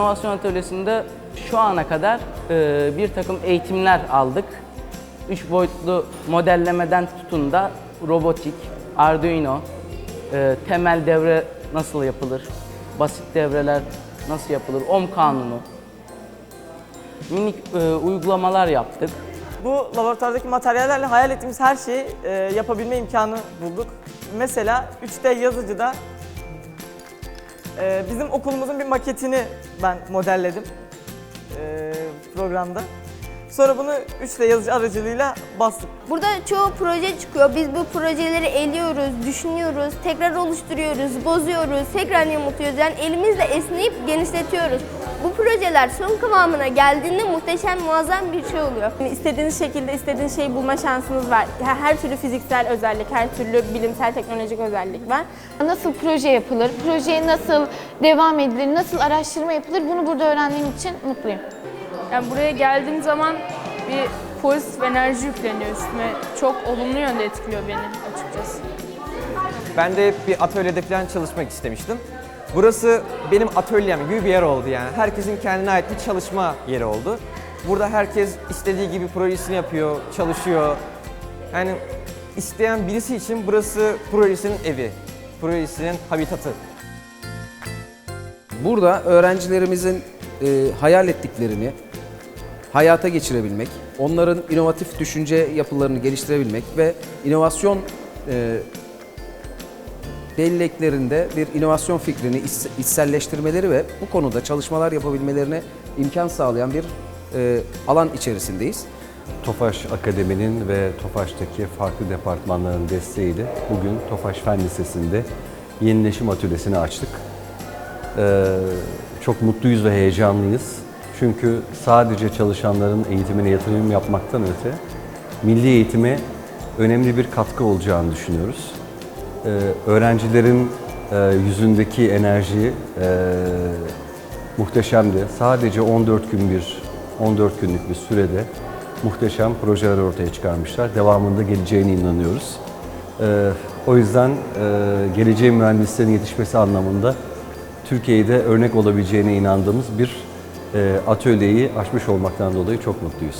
İnovasyon Atölyesi'nde şu ana kadar e, bir takım eğitimler aldık. Üç boyutlu modellemeden tutun da robotik, Arduino, e, temel devre nasıl yapılır, basit devreler nasıl yapılır, ohm kanunu, minik e, uygulamalar yaptık. Bu laboratuvardaki materyallerle hayal ettiğimiz her şeyi e, yapabilme imkanı bulduk. Mesela 3D yazıcıda e, bizim okulumuzun bir maketini ben modelledim e, programda. Sonra bunu 3D yazıcı aracılığıyla bastık. Burada çoğu proje çıkıyor. Biz bu projeleri eliyoruz, düşünüyoruz, tekrar oluşturuyoruz, bozuyoruz, tekrar yamultuyoruz. Yani elimizle esneyip genişletiyoruz. Bu projeler son kıvamına geldiğinde muhteşem, muazzam bir şey oluyor. Yani istediğiniz şekilde istediğiniz şeyi bulma şansınız var. Her, türlü fiziksel özellik, her türlü bilimsel teknolojik özellik var. Nasıl proje yapılır, projeye nasıl devam edilir, nasıl araştırma yapılır bunu burada öğrendiğim için mutluyum. Yani buraya geldiğim zaman bir pozitif enerji yükleniyor üstüme. Çok olumlu yönde etkiliyor beni açıkçası. Ben de hep bir atölyede falan çalışmak istemiştim. Burası benim atölyem gibi bir yer oldu yani. Herkesin kendine ait bir çalışma yeri oldu. Burada herkes istediği gibi projesini yapıyor, çalışıyor. Yani isteyen birisi için burası projesinin evi, projesinin habitatı. Burada öğrencilerimizin e, hayal ettiklerini hayata geçirebilmek, onların inovatif düşünce yapılarını geliştirebilmek ve inovasyon e, belleklerinde bir inovasyon fikrini iç- içselleştirmeleri ve bu konuda çalışmalar yapabilmelerine imkan sağlayan bir e, alan içerisindeyiz. Tofaş Akademi'nin ve Tofaş'taki farklı departmanların desteğiyle bugün Tofaş Fen Lisesi'nde yenileşim atölyesini açtık. Ee, çok mutluyuz ve heyecanlıyız. Çünkü sadece çalışanların eğitimine yatırım yapmaktan öte milli eğitime önemli bir katkı olacağını düşünüyoruz. Ee, öğrencilerin e, yüzündeki enerji e, muhteşemdi. Sadece 14 gün bir 14 günlük bir sürede muhteşem projeler ortaya çıkarmışlar. Devamında geleceğine inanıyoruz. Ee, o yüzden e, geleceğin mühendislerin yetişmesi anlamında Türkiye'de örnek olabileceğine inandığımız bir atölyeyi açmış olmaktan dolayı çok mutluyuz.